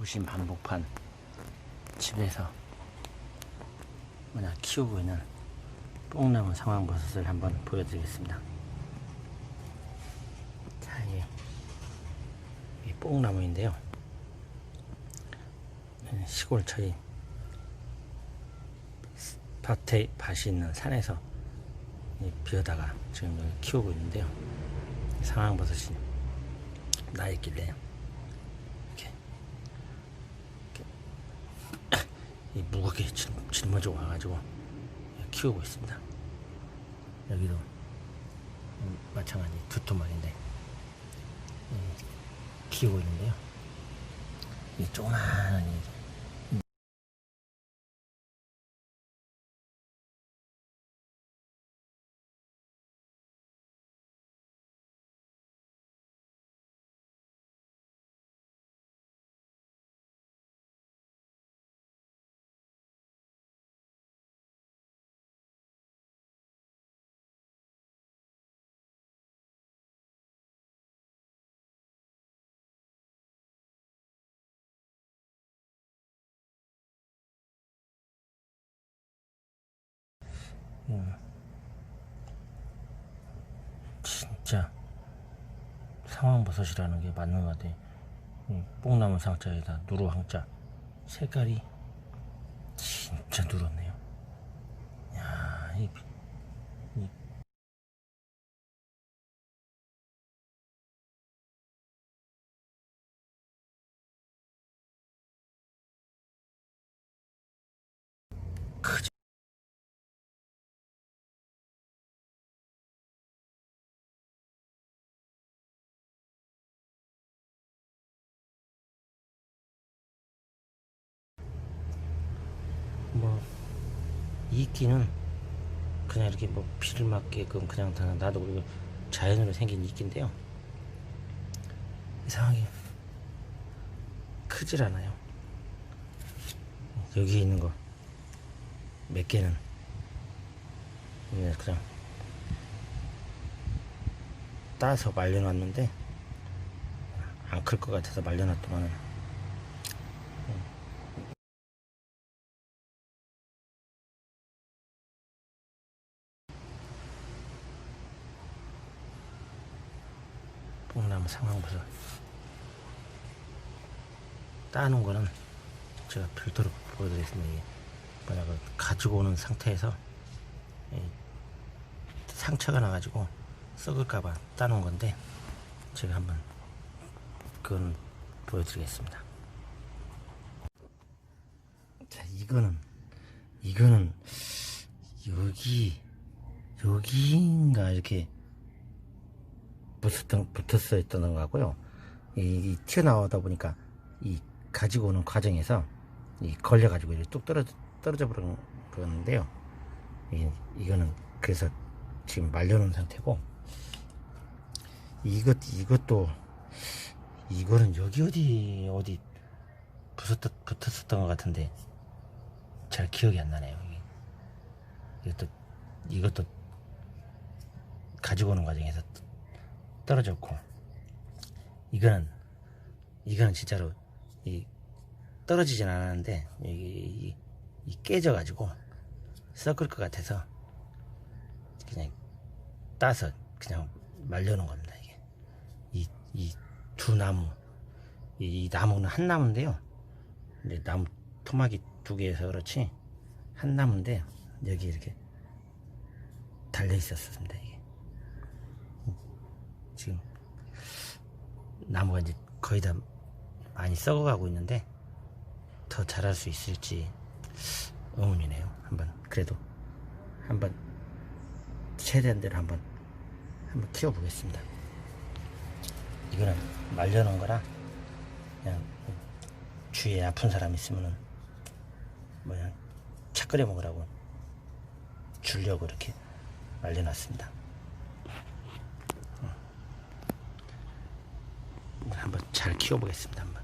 부신 반복판 집에서 뭐냐 키우고 있는 뽕나무 상황버섯을 한번 보여드리겠습니다. 자, 이게 이 뽕나무인데요. 네, 시골 처리 밭에 밭이 있는 산에서 이 비어다가 지금 여기 키우고 있는데요. 상황버섯이 나 있길래 이렇게, 이렇게 이 무겁게 짊- 짊어지고 와가지고 키우고 있습니다. 여기도 음, 마찬가지 두토막인데 음, 키우고 있는데요. 이 조그마한 진짜 상황버섯이라는 게 맞는 것 같아. 이 뽕나무 상자에다 누루 항자. 색깔이 진짜 누렇네 이끼는 그냥 이렇게 뭐 비를 맞게끔 그냥 다 놔두고 이거 자연으로 생긴 이끼인데요. 이상하게 크질 않아요. 여기 있는 거 몇 개는 그냥 따서 말려놨는데 안 클 것 같아서 말려놨더만은 뽕나무 상황버섯 따는 거는 제가 별도로 보여드리겠습니다. 그 가지고 오는 상태에서 이 상처가 나가지고 썩을까봐 따는 건데 제가 한번 그건 보여드리겠습니다. 자 이거는 이거는 여기 여기인가 이렇게 붙었던, 붙었어 있던 것 같고요. 이, 이 튀어나오다 보니까 이 가지고 오는 과정에서 이 걸려가지고 이렇게 뚝 떨어져, 떨어져 버린 거는데요. 이, 이거는 그래서 지금 말려놓은 상태고 이것, 이것도 이거는 여기 어디, 어디 붙었, 붙었었던 것 같은데 잘 기억이 안 나네요. 이것도, 이것도 가지고 오는 과정에서 떨어졌고 이거는 이거는 진짜로 이 떨어지진 않았는데 이, 이 깨져 가지고 썩을 것 같아서 그냥 따서 그냥 말려놓은 겁니다 이게. 이 이 두 나무 이, 이 나무는 한 나무인데요. 근데 나무 토막이 두 개여서 그렇지 한 나무인데 여기 이렇게 달려 있었습니다 지금 나무가 이제 거의 다 많이 썩어가고 있는데 더 자랄 수 있을지 의문이네요. 한번 그래도 한번 최대한 대로 한번 한번 키워보겠습니다. 이거는 말려놓은 거라 그냥 주위에 아픈 사람 있으면은 뭐야 차 끓여 먹으라고 주려고 이렇게 말려놨습니다. 한번 잘 키워보겠습니다. 한번.